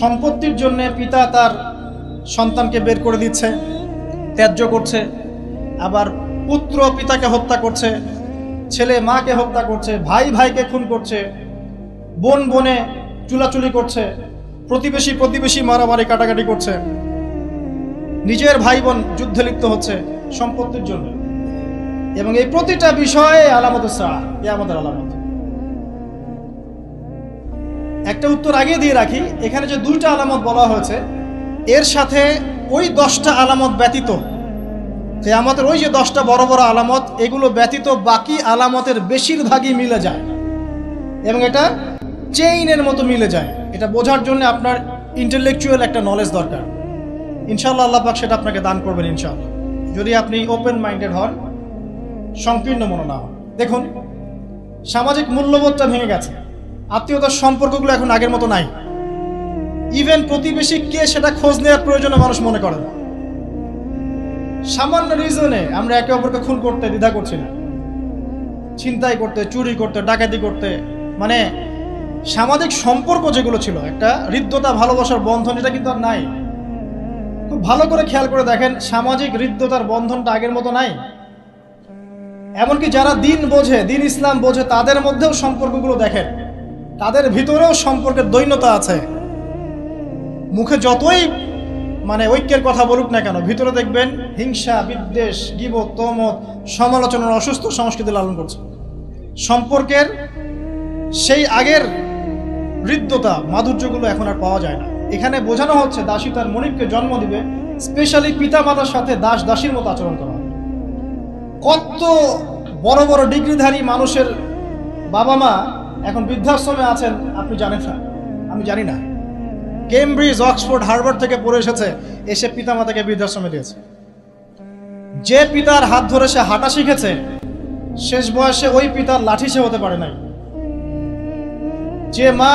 সম্পত্তির জন্য পিতা তার সন্তানকে বের করে দিচ্ছে, ত্যায্য করছে, আবার পুত্র পিতাকে হত্যা করছে, ছেলে মাকে হত্যা করছে, ভাই ভাইকে খুন করছে, বোন বনে চুলাচুলি করছে, প্রতিবেশী প্রতিবেশী মারামারি কাটাকাটি করছে, নিজের ভাই বোন যুদ্ধে লিপ্ত হচ্ছে সম্পত্তির জন্য। এবং এই প্রতিটা বিষয়ে আলামত সাহা এ আমাদের আলামত। একটা উত্তর আগে দিয়ে রাখি, এখানে যে দুইটা আলামত বলা হয়েছে, এর সাথে ওই দশটা আলামত ব্যতীত। যে আমাদের ওই যে দশটা বড় বড় আলামত, এগুলো ব্যতীত বাকি আলামতের বেশিরভাগই মিলে যায়। এবং এটা চেইনের মতো মিলে যায়। এটা বোঝার জন্য আপনার ইন্টেলেকচুয়াল একটা নলেজ দরকার। ইনশাল্লাহ আল্লাহ পাক সেটা আপনাকে দান করবেন ইনশাল্লাহ যদি আপনি ওপেন মাইন্ডেড হন, সংকীর্ণ মনে না হন দেখুন, সামাজিক মূল্যবোধটা ভেঙে গেছে। আত্মীয়তার সম্পর্কগুলো এখন আগের মতো নাই। ইভেন প্রতিবেশী কে সেটা খোঁজ নেওয়ার প্রয়োজনে মানুষ মনে করে না। সামান্য রিজনে আমরা একে অপরকে খুন করতে, দ্বিধা করছি না। ছিনতাই করতে, চুরি করতে, ডাকাতি করতে মানে সামাজিক সম্পর্ক যেগুলো ছিল, একটা হৃদ্যতা, ভালোবাসার বন্ধন, এটা কিন্তু আর নাই। খুব ভালো করে খেয়াল করে দেখেন, সামাজিক হৃদ্যতার বন্ধনটা আগের মতো নাই। এমনকি যারা দিন বোঝে, দিন ইসলাম বোঝে, তাদের মধ্যেও সম্পর্কগুলো দেখেন। তাদের ভিতরেও সম্পর্কের দৈন্যতা আছে। মুখে যতই মানে ঐক্যের কথা বলুক না কেন, ভিতরে দেখবেন হিংসা, বিদ্বেষ, গিবত তমত সমালোচনার অসুস্থ সংস্কৃতি লালন করছে। সম্পর্কের সেই আগের হৃদ্যতা, মাধুর্যগুলো এখন আর পাওয়া যায় না। এখানে বোঝানো হচ্ছে দাসী তার মনিককে জন্ম দিবে স্পেশালি পিতা মাতার সাথে দাস দাসীর মতো আচরণ করা। কত বড় বড় ডিগ্রিধারী মানুষের বাবা মা এখন বৃদ্ধাশ্রমে আছেন, আপনি জানেন না। আমি জানি না। কেমব্রিজ, অক্সফোর্ড, হার্ভার্ড থেকে পড়ে এসেছে, এসে পিতা মাতাকে বৃদ্ধাশ্রমে দিয়েছে যে পিতার হাত ধরে সে হাঁটা শিখেছে, শেষ বয়সে ওই পিতার লাঠি সে হতে পারে নাই। যে মা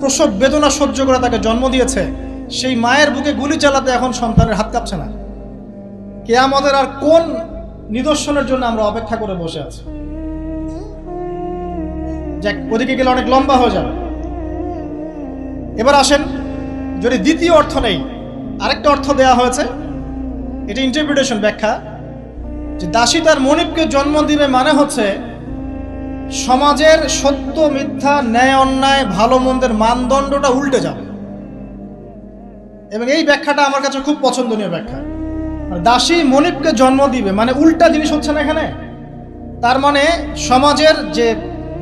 প্রসব বেদনা সহ্য করে তাকে জন্ম দিয়েছে, সেই মায়ের বুকে গুলি চালাতে এখন সন্তানের হাত কাঁপছে না। কে আমাদের আর কোন নিদর্শনের জন্য আমরা অপেক্ষা করে বসে আছি? যাক, ওদিকে গেলে অনেক লম্বা হয়ে যাবে। এবার আসেন, যদি দ্বিতীয় অর্থ নেই, আরেকটা অর্থ দেয়া হয়েছে। এটা ইন্টারপ্রিটেশন ব্যাখ্যা, যে দাসী তার মনিবকে জন্ম দিবে মানে হচ্ছে, সমাজের সত্য, মিথ্যা, ন্যায়, অন্যায়, ভালো, মন্দের মানদণ্ডটা উল্টে যাবে। এবং এই ব্যাখ্যাটা আমার কাছে খুব পছন্দনীয় ব্যাখ্যা। আর দাসী মনিবকে জন্ম দিবে মানে উল্টা জিনিস হচ্ছে না এখানে। তার মানে সমাজের যে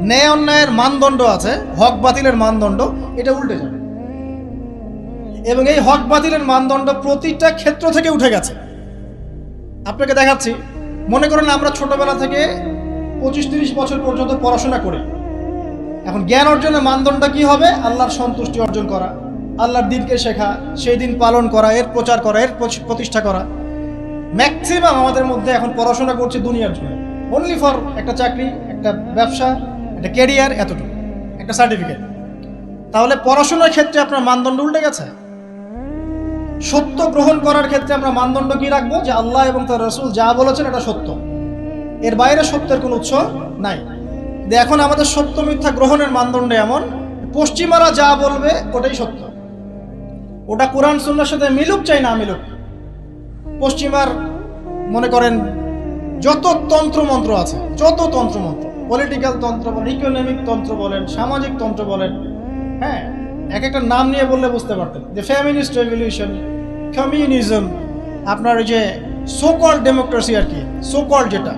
ন্যায় অন্যায়ের মানদণ্ড আছে, হক বাতিলের মানদণ্ড, এটা উল্টে যাবে। এবং এই হক বাতিলের মানদণ্ড প্রতিটা ক্ষেত্র থেকে উঠে গেছে। আপনাকে দেখাচ্ছি, মনে করেন আমরা ছোটবেলা থেকে পঁচিশ তিরিশ বছর পর্যন্ত পড়াশোনা করি। এখন জ্ঞান অর্জনের মানদণ্ড কি হবে? আল্লাহর সন্তুষ্টি অর্জন করা, আল্লাহর দিনকে শেখা, সেই দিন পালন করা, এর প্রচার করা, এর প্রতিষ্ঠা করা। ম্যাক্সিমাম আমাদের মধ্যে এখন পড়াশোনা করছে দুনিয়ার জন্য। অনলি ফর একটা চাকরি, একটা ব্যবসা একটা ক্যারিয়ার এতটুকু, একটা সার্টিফিকেট তাহলে পড়াশোনার ক্ষেত্রে আপনার মানদণ্ড উল্টে গেছে? সত্য গ্রহণ করার ক্ষেত্রে আমরা মানদণ্ড কি রাখব? যে আল্লাহ এবং তার রসুল যা বলেছেন এটা সত্য। এর বাইরে সত্যের কোনো উৎস নাই। এখন আমাদের সত্য মিথ্যা গ্রহণের মানদণ্ড এমন, পশ্চিমারা যা বলবে ওটাই সত্য। ওটা কোরআন সুন্নার সাথে মিলুক চাই না মিলুক। পশ্চিমার মনে করেন, যত তন্ত্রমন্ত্র আছে, যত তন্ত্রমন্ত্র পলিটিক্যাল তন্ত্র বলেন ইকোনমিক তন্ত্র বলেন, সামাজিক তন্ত্র বলেন হ্যাঁ এক একটা নাম নিয়ে বললে বুঝতে পারতেন। যে ফ্যামিনিস্ট রেভলিউশন কমিউনিজম আপনার ওই যে সোকল ডেমোক্রেসি আর কি সোকল যেটা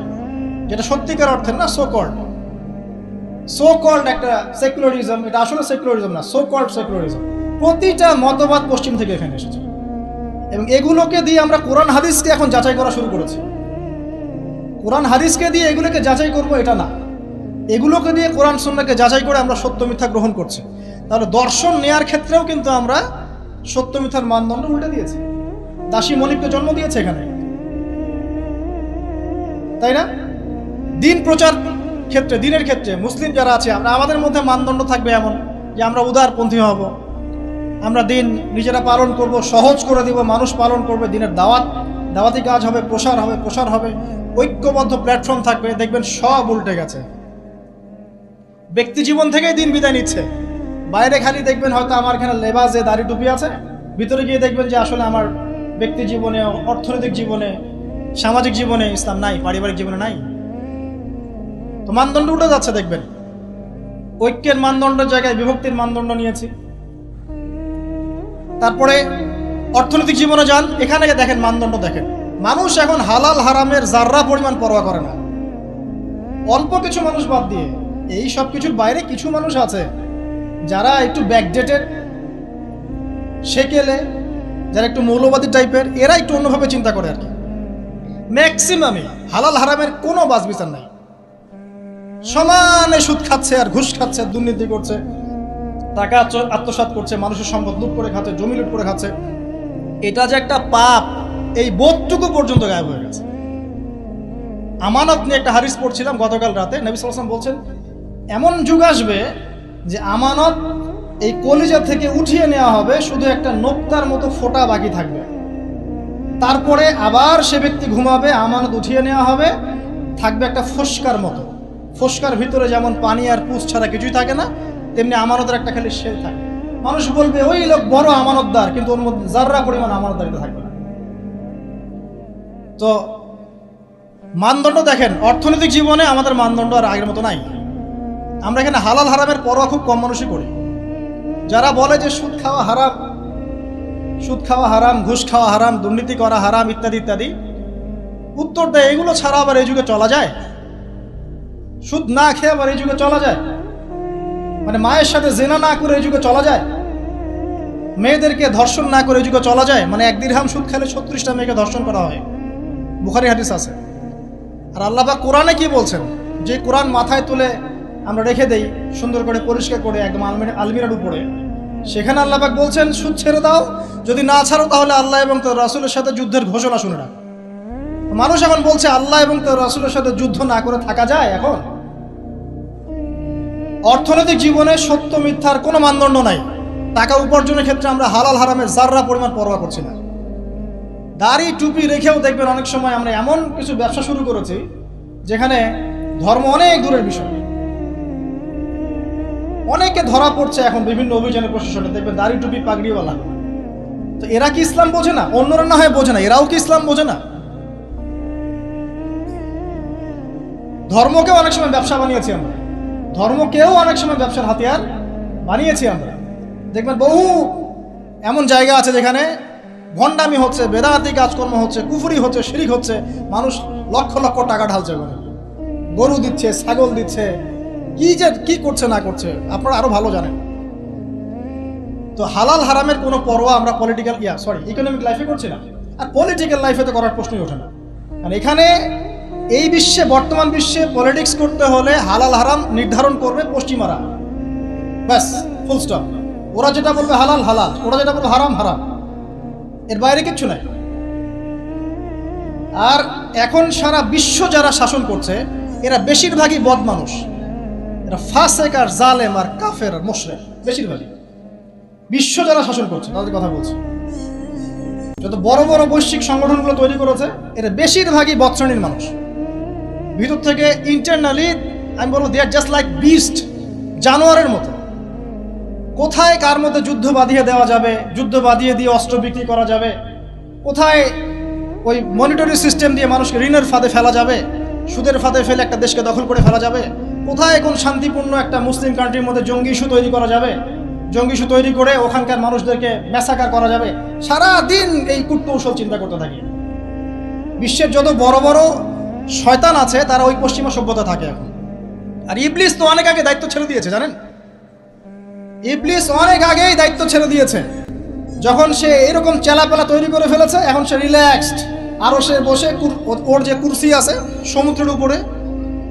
যেটা সত্যিকার অর্থের না সোকল্ড সোকল্ড একটা সেকুলারিজম এটা আসলে সেকুলারিজম না সোকল্ড সেকুলারিজম প্রতিটা মতবাদ পশ্চিম থেকে এখানে এসেছে। এবং এগুলোকে দিয়ে আমরা কোরআন হাদিসকে এখন যাচাই করা শুরু করেছি। কোরআন হাদিসকে দিয়ে এগুলোকে যাচাই করব, এটা না। এগুলোকে নিয়ে কোরআন সন্ন্যাকে যাচাই করে আমরা সত্য মিথ্যা গ্রহণ করছি। তাহলে দর্শন নেয়ার ক্ষেত্রেও কিন্তু আমরা সত্য মিথ্যার মানদণ্ড উল্টে দিয়েছি। দাসী মনিককে জন্ম দিয়েছে এখানে। তাই না? দিন প্রচার ক্ষেত্রে, দিনের ক্ষেত্রে, মুসলিম যারা আছে, আমরা আমাদের মধ্যে মানদণ্ড থাকবে এমন যে আমরা উদারপন্থী হব। আমরা দিন নিজেরা পালন করব, সহজ করে দিব, মানুষ পালন করবে, দিনের দাওয়াত, দাওয়াতি কাজ হবে, প্রসার হবে প্রসার হবে, ঐক্যবদ্ধ প্ল্যাটফর্ম থাকবে, দেখবেন সব উল্টে গেছে। ব্যক্তি জীবন থেকেই দিন বিদায় নিচ্ছে। বাইরে খালি দেখবেন হয়তো আমার এখানে লেবাজে দাড়ি টুপি আছে। ভিতরে গিয়ে দেখবেন যে আসলে আমার ব্যক্তি জীবনে, অর্থনৈতিক জীবনে, সামাজিক জীবনে ইসলাম নাই, পারিবারিক জীবনে নাই। তো মানদণ্ড উঠে যাচ্ছে দেখবেন। ঐক্যের মানদণ্ডের জায়গায় বিভক্তির মানদণ্ড নিয়েছি। তারপরে অর্থনৈতিক জীবনে যান, এখানে দেখেন মানদণ্ড দেখেন। মানুষ এখন হালাল হারামের জাররা পরিমাণ পরোয়া করে না। অল্প কিছু মানুষ বাদ দিয়ে এই সব কিছুর বাইরে কিছু মানুষ আছে যারা একটু ব্যাকডেটেড সেকেলে, যারা একটু মৌলবাদী টাইপের এরা একটু অন্যভাবে চিন্তা করে আর কি। ম্যাক্সিমামই হালাল হারামের কোনো বাস বিচার নাই। সমানে সুদ খাচ্ছে আর ঘুষ খাচ্ছে, দুর্নীতি করছে, টাকা আত্ম- আত্মসাৎ করছে, মানুষের সম্পদ লুট করে খাচ্ছে, জমি লুট করে খাচ্ছে। এটা যে একটা পাপ, এই বোধটুকু পর্যন্ত গায়েব হয়ে গেছে। আমানত নিয়ে একটা হারিস পড়ছিলাম গতকাল রাতে, নবী সালাম বলছেন এমন যুগ আসবে যে আমানত এই কলিজা থেকে উঠিয়ে নেওয়া হবে, শুধু একটা নোক্তার মতো ফোটা বাকি থাকবে। তারপরে আবার সে ব্যক্তি ঘুমাবে, আমানত উঠিয়ে নেওয়া হবে, থাকবে একটা ফস্কার মতো। ফস্কার ভিতরে যেমন পানি আর পুষ ছাড়া কিছুই থাকে না, তেমনি আমানতের একটা খালি শেল থাকে। মানুষ বলবে, ওই লোক বড় আমানতদার, কিন্তু ওর মধ্যে যাররা পরিমাণ আমানতদারিতে থাকবে না। তো, মানদণ্ড দেখেন, অর্থনৈতিক জীবনে আমাদের মানদণ্ড আর আগের মতো নাই। আমরা এখানে হালাল হারামের পরোয়া খুব কম মানুষই করি। যারা বলে যে সুদ খাওয়া হারাম, সুদ খাওয়া হারাম, ঘুষ খাওয়া হারাম, দুর্নীতি করা হারাম, ইত্যাদি ইত্যাদি, উত্তর দেয়, এগুলো ছাড়া আবার এই যুগে চলা যায়? সুদ না খেয়ে আবার এই যুগে চলা যায়? মানে মায়ের সাথে জেনা না করে এই যুগে চলা যায়? মেয়েদেরকে ধর্ষণ না করে এই যুগে চলা যায়? মানে এক দিরহাম সুদ খেলে ছত্রিশটা মেয়েকে ধর্ষণ করা হয়। বুখারি হাদিস আছে। আর আল্লাহবা কোরআনে কি বলছেন? যে কোরআন মাথায় তুলে আমরা রেখে দেই, সুন্দর করে পরিষ্কার করে একদম আলমিরা আলমিরার উপরে। সেখানে আল্লাহবাক বলছেন, সুদ ছেড়ে দাও, যদি না ছাড়ো তাহলে আল্লাহ এবং তোর রাসুলের সাথে যুদ্ধের ঘোষণা শুনে রাখ। মানুষ এখন বলছে, আল্লাহ এবং তোর রাসুলের সাথে যুদ্ধ না করে থাকা যায় এখন? অর্থনৈতিক জীবনে সত্য, মিথ্যার কোনো মানদণ্ড নাই। টাকা উপার্জনের ক্ষেত্রে আমরা হালাল হারামের জাররা পরিমাণ পরোয়া করছি না। দাড়ি, টুপি রেখেও দেখবেন অনেক সময় আমরা এমন কিছু ব্যবসা শুরু করেছি, যেখানে ধর্ম অনেক দূরের বিষয়। অনেকে ধরা পড়ছে এখন বিভিন্ন অভিযানের প্রশাসনে। দেখবেন দাড়ি টুপি পাগড়িওয়ালা। তো এরা কি ইসলাম বোঝে না? অন্যরা না হয় বোঝে না, এরাও কি ইসলাম বোঝে না? ধর্মকেও অনেক সময় ব্যবসা বানিয়েছি আমরা। ধর্মকেও অনেক সময় ব্যবসার হাতিয়ার বানিয়েছি আমরা। দেখবেন বহু এমন জায়গা আছে যেখানে ভণ্ডামি হচ্ছে, বেদাতি কাজকর্ম হচ্ছে, কুফুরি হচ্ছে, শিরিক হচ্ছে, মানুষ লক্ষ লক্ষ টাকা ঢালছে গরু দিচ্ছে, ছাগল দিচ্ছে কি যে কি করছে না করছে, আপনারা আরও ভালো জানেন। তো হালাল হারামের কোনো পরোয়া আমরা পলিটিক্যাল ইয়া সরি ইকোনমিক লাইফে করছি না। আর পলিটিক্যাল লাইফে তো করার প্রশ্নই ওঠে না। কারণ এখানে এই বিশ্বে, বর্তমান বিশ্বে পলিটিক্স করতে হলে হালাল হারাম নির্ধারণ করবে পশ্চিমারা। ব্যাস ফুল স্টপ ওরা যেটা বলবে হালাল হালাল। ওরা যেটা বলবে হারাম হারাম। এর বাইরে কিচ্ছু নাই। আর এখন সারা বিশ্ব যারা শাসন করছে, এরা বেশিরভাগই বদ মানুষ। ফাসেক আর জালেম আর কাফের আর মোশরেক, বেশিরভাগই। বিশ্ব যারা শাসন করছে, তাদের কথা বলছি। যত বড় বড় বৈশ্বিক সংগঠনগুলো তৈরি করেছে, এরা বেশিরভাগই বদ মানুষ। ভিতর থেকে ইন্টারনালি আমি বলব they are just like beast জানোয়ারের মতো। কোথায় কার মধ্যে যুদ্ধ বাঁধিয়ে দেওয়া যাবে, যুদ্ধ বাঁধিয়ে দিয়ে অস্ত্র বিক্রি করা যাবে? কোথায় ওই মনিটরি সিস্টেম দিয়ে মানুষকে ঋণের ফাঁদে ফেলা যাবে? সুদের ফাঁদে ফেলে একটা দেশকে দখল করে ফেলা যাবে? কোথায় কোন শান্তিপূর্ণ একটা মুসলিম কান্ট্রির মধ্যে জঙ্গি ইস্যু তৈরি করা যাবে? জঙ্গি ইস্যু তৈরি করে ওখানকার মানুষদেরকে ম্যাসাকার করা যাবে? সারা দিন এই কূটকৌশল চিন্তা করতে থাকি। বিশ্বের যত বড় বড় শয়তান আছে, তারা ওই পশ্চিমা সভ্যতা থাকে এখন। আর ইবলিস তো অনেক আগে দায়িত্ব ছেড়ে দিয়েছে, জানেন? ইবলিস অনেক আগেই দায়িত্ব ছেড়ে দিয়েছে। যখন সে এরকম চেলাপেলা তৈরি করে ফেলেছে, এখন সে রিল্যাক্সড আরও সে বসে ওর যে কুরসি আছে, সমুদ্রের উপরে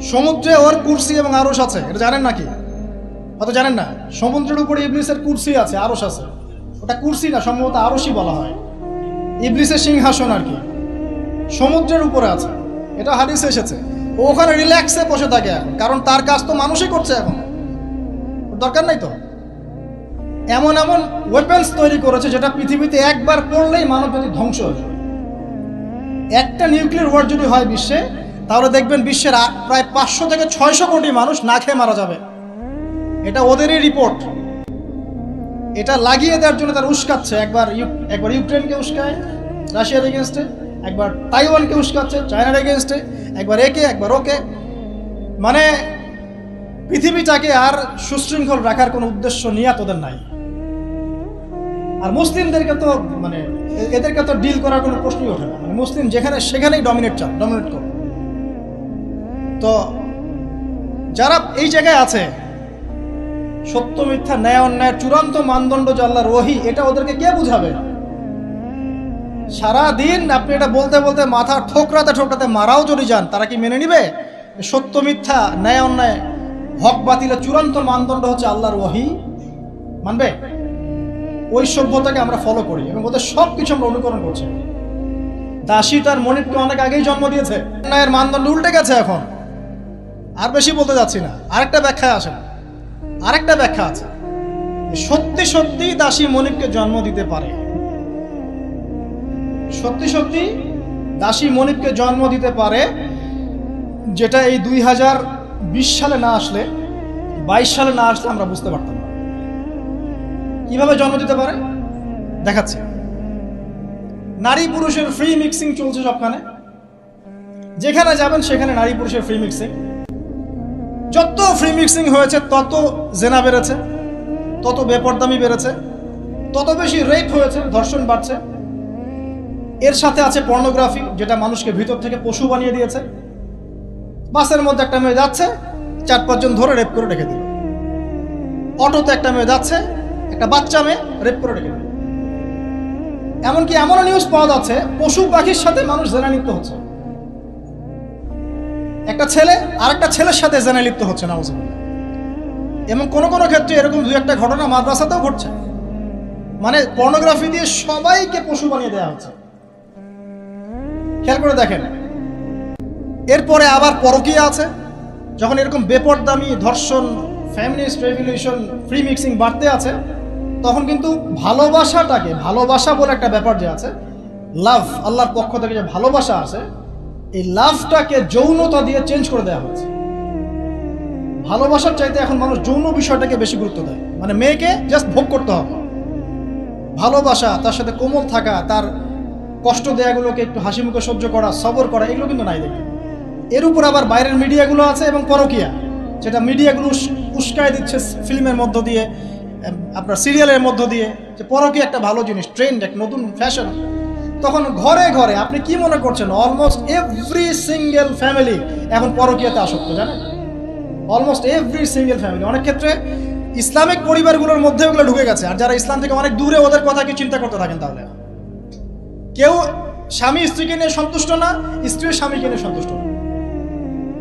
সমুদ্রে ওর কুরসি এবং আরস আছে, এটা জানেন নাকি? হয়তো জানেন না? সমুদ্রের উপরে ইবলিসের কুরসি আছে আরস আছে। ওটা কুরসি না, সম্ভবত আরসই বলা হয়। ইবলিসের সিংহাসন আর কি। সমুদ্রের উপরে আছে। এটা হাদিসে এসেছে। ও ওখানে রিল্যাক্সে বসে থাকে এখন কারণ তার কাজ তো মানুষই করছে এখন। দরকার নাই তো? এমন এমন ওয়েপেন্স তৈরি করেছে, যেটা পৃথিবীতে একবার পড়লেই মানব জাতি ধ্বংস হয়ে যাবে। একটা নিউক্লিয়ার ওয়ার যদি হয় বিশ্বে তাহলে দেখবেন বিশ্বের প্রায় পাঁচশো থেকে ছয়শো কোটি মানুষ না খেয়ে মারা যাবে। এটা ওদেরই রিপোর্ট। এটা লাগিয়ে দেওয়ার জন্য তারা উস্কাচ্ছে। একবার একবার ইউক্রেনকে উস্কায়, রাশিয়ার এগেনস্টে একবার তাইওয়ানকে উস্কাচ্ছে, চায়নার এগেনস্টে একবার একে, একবার ওকে। মানে পৃথিবীটাকে আর সুশৃঙ্খল রাখার কোনো উদ্দেশ্য নিয়ে তোদের নাই। আর মুসলিমদেরকে তো মানে এদেরকে তো ডিল করার কোনো প্রশ্নই ওঠে না। মানে মুসলিম যেখানে, সেখানেই ডমিনেট চান ডমিনেট করে। তো যারা এই জায়গায় আছে, সত্য, মিথ্যা, ন্যায় অন্যায়ের চূড়ান্ত মানদণ্ড যে আল্লাহর ওহি, এটা ওদেরকে কে বুঝাবে? সারা দিন আপনি এটা বলতে বলতে মাথা ঠোকরাতে ঠোকরাতে মারাও যদি যান, তারা কি মেনে নিবে? সত্য, মিথ্যা, ন্যায়, অন্যায়, হক, বাতিলের চূড়ান্ত মানদণ্ড হচ্ছে আল্লাহর ওহি। মানবে? ওই সভ্যতাকে আমরা ফলো করি এবং ওদের সব কিছু আমরা অনুকরণ করছি। দাসী তার মনিপকে অনেক আগেই জন্ম দিয়েছে। ন্যায়ের মানদণ্ড উল্টে গেছে এখন। আর বেশি বলতে যাচ্ছি না। আরেকটা ব্যাখ্যায় আসেন আরেকটা ব্যাখ্যা আছে। সত্যি সত্যি দাসী মনিপকে জন্ম দিতে পারে। সত্যি সত্যি দাসী মনিপকে জন্ম দিতে পারে, যেটা এই দুই হাজার বিশ সালে না আসলে, বাইশ সালে না আসলে আমরা বুঝতে পারতাম না। কীভাবে জন্ম দিতে পারে? দেখাচ্ছে। নারী পুরুষের ফ্রি মিক্সিং চলছে সবখানে। যেখানে যাবেন সেখানে নারী পুরুষের ফ্রি মিক্সিং যত ফ্রি মিক্সিং হয়েছে, তত জেনা বেড়েছে, তত বেপরদামি বেড়েছে, তত বেশি রেপ হয়েছে, ধর্ষণ বাড়ছে। এর সাথে আছে পর্নোগ্রাফি যেটা মানুষকে ভিতর থেকে পশু বানিয়ে দিয়েছে। বাসের মধ্যে একটা মেয়ে যাচ্ছে, চার পাঁচজন ধরে রেপ করে রেখে দিল। অটোতে একটা মেয়ে যাচ্ছে, একটা বাচ্চা মেয়ে রেপ করে রেখে দিল। এমনকি এমনও নিউজ পাওয়া যাচ্ছে, পশু পাখির সাথে মানুষ জেনা লিপ্ত হচ্ছে। একটা ছেলে আরেকটা ছেলের সাথে জেনে লিপ্ত হচ্ছে না এবং কোনো কোনো ক্ষেত্রে এরকম দু একটা ঘটনা মাদ্রাসাতেও ঘটছে। মানে পর্নোগ্রাফি দিয়ে সবাইকে পশু বানিয়ে দেওয়া হচ্ছে। খেয়াল করে দেখেন। এরপরে আবার পরকীয়া আছে। যখন এরকম বেপরদামি, ধর্ষণ ফ্যামিলিস্ট রেভলিউশন ফ্রি মিক্সিং বাড়তে আছে, তখন কিন্তু ভালোবাসাটাকে, ভালোবাসা বলে একটা ব্যাপার যে আছে লাভ আল্লাহর পক্ষ থেকে যে ভালোবাসা আছে এই লাভটাকে যৌনতা দিয়ে চেঞ্জ করে দেওয়া হয়েছে। ভালোবাসার চাইতে এখন মানুষ যৌন বিষয়টাকে বেশি গুরুত্ব দেয়। মানে মেয়েকে জাস্ট ভোগ করতে হবে। ভালোবাসা, তার সাথে কোমল থাকা, তার কষ্ট দেয়াগুলোকে একটু হাসি মুখে সহ্য করা, সবর করা, এগুলো কিন্তু নাই দেখি এর উপর আবার বাইরের মিডিয়াগুলো আছে এবং পরকিয়া। যেটা মিডিয়াগুলো উস্কায় দিচ্ছে ফিল্মের মধ্য দিয়ে আপনার সিরিয়ালের মধ্য দিয়ে যে পরকিয়া একটা ভালো জিনিস ট্রেন্ড এক নতুন ফ্যাশন তখন ঘরে ঘরে আপনি কি মনে করছেন? অলমোস্ট এভরি সিঙ্গেল ফ্যামিলি এখন পরকিয়াতে আসক্ত, জানেন? অলমোস্ট এভরি সিঙ্গেল ফ্যামিলি অনেক ক্ষেত্রে ইসলামিক পরিবারগুলোর মধ্যে ওগুলো ঢুকে গেছে। আর যারা ইসলাম থেকে অনেক দূরে, ওদের কথা কি চিন্তা করতে থাকেন তাহলে। কেউ স্বামী স্ত্রীকে নিয়ে সন্তুষ্ট না স্ত্রীর স্বামীকে নিয়ে সন্তুষ্ট না।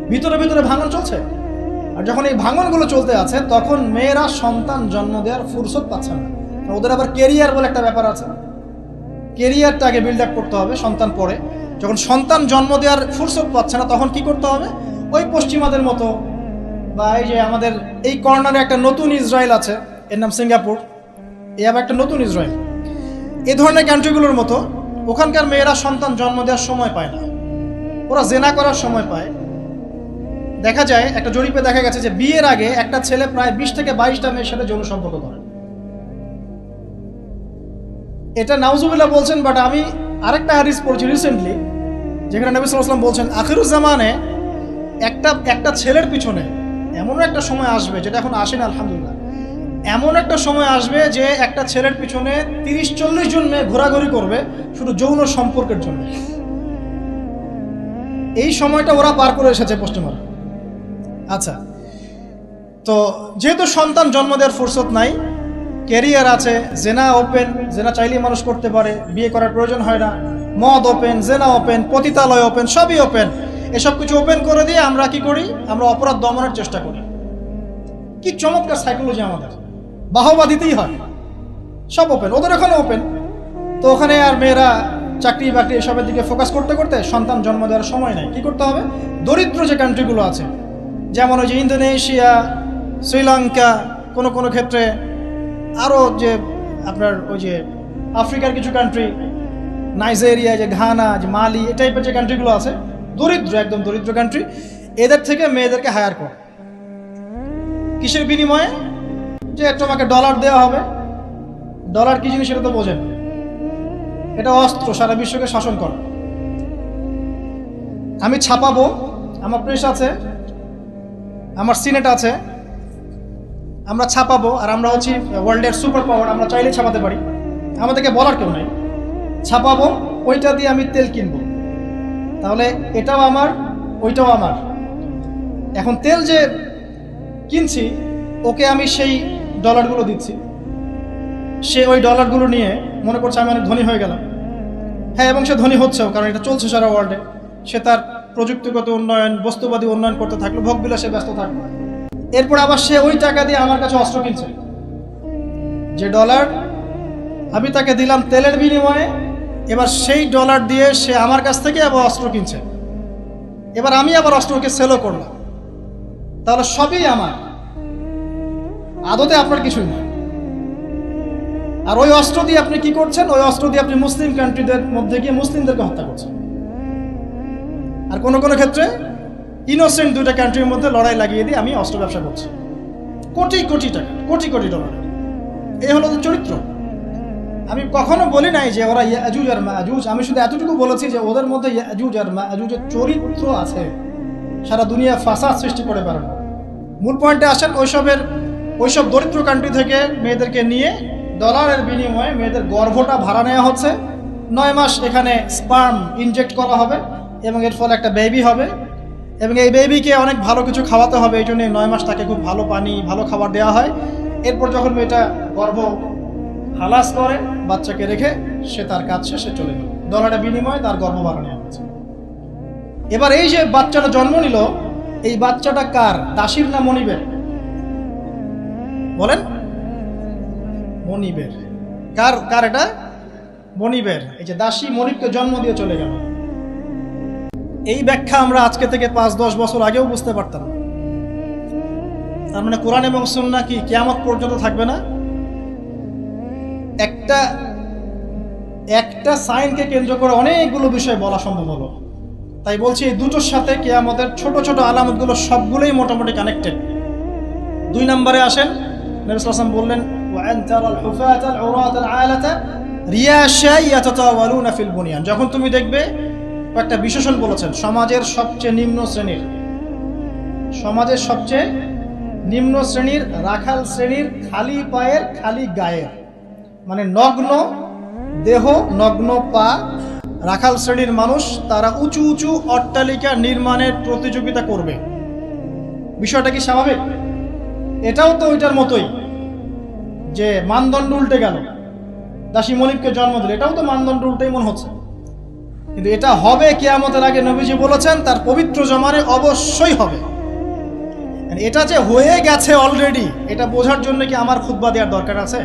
ভিতরে ভিতরে ভাঙন চলছে। আর যখন এই ভাঙনগুলো চলতে আছে, তখন মেয়েরা সন্তান জন্ম দেওয়ার ফুরসত পাচ্ছে না। ওদের আবার কেরিয়ার বলে একটা ব্যাপার আছে। কেরিয়ারটা আগে বিল্ড আপ করতে হবে সন্তান পরে। যখন সন্তান জন্ম দেওয়ার ফুরসত পাচ্ছে না, তখন কি করতে হবে? ওই পশ্চিমাদের মতো বা এই যে আমাদের এই কর্নারে একটা নতুন ইসরায়েল আছে, এর নাম সিঙ্গাপুর। এ আবার একটা নতুন ইসরায়েল। এ ধরনের কান্ট্রিগুলোর মতো ওখানকার মেয়েরা সন্তান জন্ম দেওয়ার সময় পায় না। ওরা জেনা করার সময় পায়। দেখা যায়, একটা জরিপে দেখা গেছে যে বিয়ের আগে একটা ছেলে প্রায় বিশ থেকে বাইশটা মেয়ের সাথে যৌন সম্পর্ক করে। এটা নাউজুবিল্লাহ বলছেন বাট আমি আরেকটা হাদিস পড়ছি রিসেন্টলি যেখানে নবী ওয়াসাল্লাম বলছেন আখিরুজ্জামানে একটা একটা ছেলের পিছনে এমন একটা সময় আসবে, যেটা এখন আসে না, আলহামদুলিল্লাহ, এমন একটা সময় আসবে যে একটা ছেলের পিছনে তিরিশ, চল্লিশ জন মেয়ে ঘোরাঘুরি করবে, শুধু যৌন সম্পর্কের জন্য। এই সময়টা ওরা পার করে এসেছে পশ্চিমারা আচ্ছা তো যেহেতু সন্তান জন্ম দেওয়ার ফুরসত নাই ক্যারিয়ার আছে, জেনা ওপেন, জেনা চাইলেই মানুষ করতে পারে, বিয়ে করার প্রয়োজন হয় না। মদ ওপেন, জেনা ওপেন, পতিতালয় ওপেন, সবই ওপেন। এসব কিছু ওপেন করে দিয়ে আমরা কি করি? আমরা অপরাধ দমনের চেষ্টা করি। কি চমৎকার সাইকোলজি আমাদের। বাহবা দিতেই হয়। সব ওপেন, ওদের ওখানে ওপেন। তো ওখানে আর মেয়েরা চাকরি বাকরি এসবের দিকে ফোকাস করতে করতে সন্তান জন্ম দেওয়ার সময় নেই কি করতে হবে? দরিদ্র যে কান্ট্রিগুলো আছে, যেমন ওই যে ইন্দোনেশিয়া শ্রীলঙ্কা কোনো কোনো ক্ষেত্রে আরও যে আপনার ওই যে আফ্রিকার কিছু কান্ট্রি নাইজেরিয়া যে ঘানা যে মালি এই টাইপের যে কান্ট্রিগুলো আছে, দরিদ্র, একদম দরিদ্র কান্ট্রি এদের থেকে মেয়েদেরকে হায়ার করে। কিসের বিনিময়ে? যে তোমাকে ডলার দেওয়া হবে। ডলার কি জিনিস সেটা তো বোঝেন। এটা অস্ত্র, সারা বিশ্বকে শাসন করে। আমি ছাপাবো, আমার প্রেস আছে, আমার সিনেট আছে আমরা ছাপাবো আর আমরা হচ্ছি ওয়ার্ল্ডের সুপার পাওয়ার আমরা চাইলে ছাপাতে পারি। আমাদেরকে বলার কেউ নাই। ছাপাবো, ওইটা দিয়ে আমি তেল কিনবো। তাহলে এটাও আমার, ওইটাও আমার। এখন তেল যে কিনছি, ওকে আমি সেই ডলারগুলো দিচ্ছি। সে ওই ডলারগুলো নিয়ে মনে করছে আমি অনেক ধনী হয়ে গেলাম। হ্যাঁ এবং সে ধনী হচ্ছেও, কারণ এটা চলছে সারা ওয়ার্ল্ডে সে তার প্রযুক্তিগত উন্নয়ন, বস্তুবাদী উন্নয়ন করতে থাকল, ভোগ বিলাসে ব্যস্ত থাকল। এরপর আবার সে ওই টাকা দিয়ে আমার কাছে অস্ত্র কিনছে। যে ডলার আমি তাকে দিলাম তেলের বিনিময়ে, এবার সেই ডলার দিয়ে সে আমার কাছ থেকে আবার অস্ত্র কিনছে। এবার আমি আবার অস্ত্রকে সেলও করলাম। তাহলে সবই আমার। আদতে আপনার কিছুই না। আর ওই অস্ত্র দিয়ে আপনি কি করছেন? ওই অস্ত্র দিয়ে আপনি মুসলিম কান্ট্রিদের মধ্যে গিয়ে মুসলিমদেরকে হত্যা করছেন। আর কোনো কোনো ক্ষেত্রে ইনোসেন্ট দুইটা কান্ট্রির মধ্যে লড়াই লাগিয়ে দিয়ে আমি অস্ত্র ব্যবসা করছি। কোটি কোটি টাকা, কোটি কোটি ডলার এই হলো চরিত্র। আমি কখনো বলি নাই যে ওরা ইয়াজুজ আর মাজুজ। আমি শুধু এতটুকু বলেছি যে ওদের মধ্যে ইয়াজুজ আর মাজুজের চরিত্র আছে। সারা দুনিয়া ফাসাদ সৃষ্টি করে পারে না মূল পয়েন্টে আসেন ওইসবের ওইসব দরিদ্র কান্ট্রি থেকে মেয়েদেরকে নিয়ে ডলারের বিনিময়ে মেয়েদের গর্ভটা ভাড়া নেওয়া হচ্ছে। নয় মাস এখানে স্পার্ম ইনজেক্ট করা হবে এবং এর ফলে একটা বেবি হবে। এবং এই বেবিকে অনেক ভালো কিছু খাওয়াতে হবে, এই জন্য নয় মাস তাকে খুব ভালো পানি, ভালো খাবার দেওয়া হয়। এরপর যখন মেয়েটা গর্ভ হালাস করে, বাচ্চাকে রেখে সে তার কাজ শেষে চলে গেল। ডলারের বিনিময়ে তার গর্ভ ভাড়া নেওয়া হচ্ছে এবার এই যে বাচ্চাটা জন্ম নিল, এই বাচ্চাটা কার? দাসীর না মনিবের? বলেন। মনিবের। কার কার এটা? মনিবের। এই যে দাসী মনিবকে জন্ম দিয়ে চলে গেল। এই ব্যাখ্যা আমরা আজকে থেকে পাঁচ, দশ বছর আগেও বুঝতে পারতাম। তার মানে কোরআন এবং সুন্না কি কেয়ামত পর্যন্ত থাকবে না? একটা একটা সাইনকে কেন্দ্র করে অনেকগুলো বিষয় বলা সম্ভব হলো। তাই বলছি এই দুটোর সাথে কেয়ামতের ছোট ছোট আলামতগুলো সবগুলোই মোটামুটি কানেক্টেড দুই নম্বরে আসেন, নবী সাল্লাল্লাহু আলাইহি ওয়াসাল্লাম বললেন যখন তুমি দেখবে একটা বিশেষণ বলেছেন। সমাজের সবচেয়ে নিম্ন শ্রেণির। সমাজের সবচেয়ে নিম্ন শ্রেণির রাখাল শ্রেণির খালি পায়ের, খালি গায়ের। মানে নগ্ন দেহ, নগ্ন পা। রাখাল শ্রেণির মানুষ তারা উঁচু উঁচু অট্টালিকা নির্মাণের প্রতিযোগিতা করবে। বিষয়টা কি স্বাভাবিক? এটাও তো ওইটার মতোই যে মানদণ্ড উল্টে গেল। দাসী মনিবকে জন্ম দিল। এটাও তো মানদণ্ড উল্টেই মনে হচ্ছে। কিন্তু এটা হবে কেয়ামতের আগে নবীজি বলেছেন, তার পবিত্র জমানে অবশ্যই হবে। এটা যে হয়ে গেছে অলরেডি এটা বোঝার জন্য কি আমার খুদ্া দেওয়ার দরকার আছে?